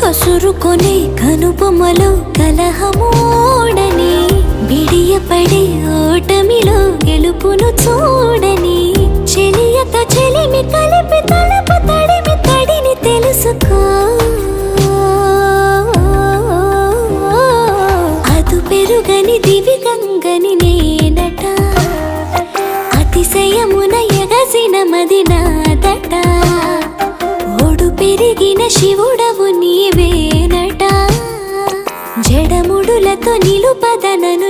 కసురుకొనే కనుబొమ్మలో కలహమోడని. బిడియపడే ఓటమిలో గెలుపును చూడని. చెలియత చెలిమి కలిపి తలపు తడిమి తడిని తెలుసుకో. అదు పెరుగని దివి గంగని నేనట. అతిశయమున ఎగసిన మది నాదట ఓడు శివుడవు నీవేనట. జడముడులతో నిలుపదనను